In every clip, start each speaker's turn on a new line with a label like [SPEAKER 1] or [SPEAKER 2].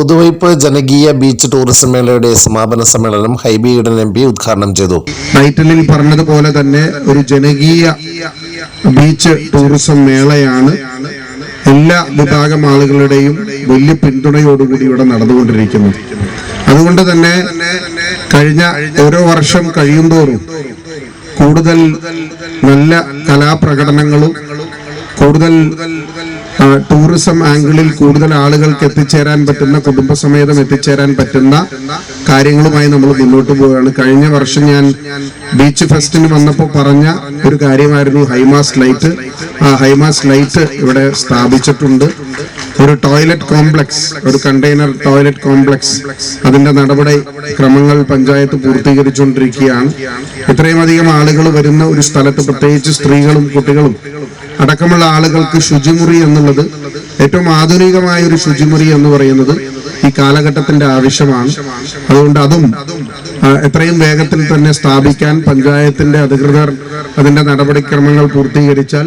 [SPEAKER 1] പുതുവൈപ്പ് ജനകീയ beach tourism മേളയുടെ സമാപന സമ്മേളനം ഹൈബി ഈഡൻ എം പി ഉദ്ഘാടനം ചെയ്തു.
[SPEAKER 2] ടൈറ്റിലിൽ പറഞ്ഞതുപോലെ തന്നെ ഒരു ജനകീയ ബീച്ച് ടൂറിസം മേളയാണ് എല്ലാ വിഭാഗം ആളുകളുടെയും വലിയ പിന്തുണയോടുകൂടി ഇവിടെ നടന്നുകൊണ്ടിരിക്കുന്നത്. അതുകൊണ്ട് തന്നെ കഴിഞ്ഞ ഓരോ വർഷം കഴിയുന്തോറും കൂടുതൽ നല്ല കലാപ്രകടനങ്ങളും കൂടുതൽ ടൂറിസം ആംഗിളിൽ കൂടുതൽ ആളുകൾക്ക് എത്തിച്ചേരാൻ പറ്റുന്ന കുടുംബസമേതം എത്തിച്ചേരാൻ പറ്റുന്ന കാര്യങ്ങളുമായി നമ്മൾ മുന്നോട്ട് പോവുകയാണ്. കഴിഞ്ഞ വർഷം ഞാൻ ബീച്ച് ഫെസ്റ്റിന് വന്നപ്പോൾ പറഞ്ഞ ഒരു കാര്യമായിരുന്നു ഹൈമാസ് ലൈറ്റ് ആ ഹൈമാസ് ലൈറ്റ് ഇവിടെ സ്ഥാപിച്ചിട്ടുണ്ട്. ഒരു ടോയ്ലറ്റ് കോംപ്ലക്സ് ഒരു കണ്ടെയ്നർ ടോയ്ലറ്റ് കോംപ്ലക്സ്. അതിന്റെ നടപടി ക്രമങ്ങൾ പഞ്ചായത്ത് പൂർത്തീകരിച്ചുകൊണ്ടിരിക്കുകയാണ്. ഇത്രയും അധികം ആളുകൾ വരുന്ന ഒരു സ്ഥലത്ത് പ്രത്യേകിച്ച് സ്ത്രീകളും കുട്ടികളും അടക്കമുള്ള ആളുകൾക്ക് ശുചിമുറി എന്നുള്ളത് ഏറ്റവും ആധുനികമായ ഒരു ശുചിമുറി എന്ന് പറയുന്നത് ഈ കാലഘട്ടത്തിന്റെ ആവശ്യമാണ്. അതുകൊണ്ട് അതും എത്രയും വേഗത്തിൽ തന്നെ സ്ഥാപിക്കാൻ പഞ്ചായത്തിന്റെ അധികൃതർ അതിന്റെ നടപടിക്രമങ്ങൾ പൂർത്തീകരിച്ചാൽ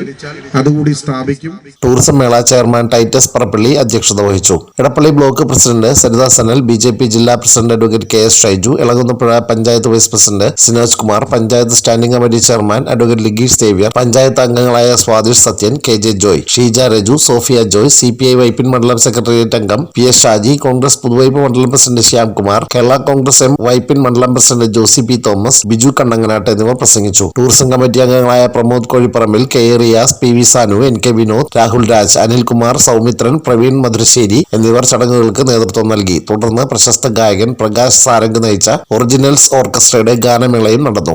[SPEAKER 2] അതുകൂടി സ്ഥാപിക്കും.
[SPEAKER 1] ടൂറിസം മേള ചെയർമാൻ ടൈറ്റസ് പറപ്പള്ളി അധ്യക്ഷത വഹിച്ചു. Edappally block president Saritha Sanal B J P ജില്ലാ president advocate K S Shaiju Elamkunnapuzha panchayat vice president Sinoj Kumar panchayat standing committee chairman advocate Ligeesh Xavier panchayat അംഗങ്ങളായ Swathish Sathyan K J Joy Sheeja Raju Sophia Joy C P I Vypin മണ്ഡലം secretariat അംഗം P S Shaji Congress Puthuvype മണ്ഡലം president Shyamkumar Kerala Congress M Vypin മണ്ഡലം president Josie P Thomas Biju Kannanganattu എന്നിവർ പ്രസംഗിച്ചു. Tourism committee അംഗങ്ങളായ Pramod Kozhiparambil K A Riyas P V Sanu N K Vinod Rahul Raj Anilkumar Soumithran Praveen Madhurassery എന്നിവർ ചടങ്ങുകൾക്ക് നേതൃത്വം നൽകി. തുടർന്ന് പ്രശസ്ത ഗായകൻ പ്രകാശ് സാരംഗ് നയിച്ച ഒറിജിനൽസ് ഓർക്കസ്ട്രയുടെ ഗാനമേളയും നടന്നു.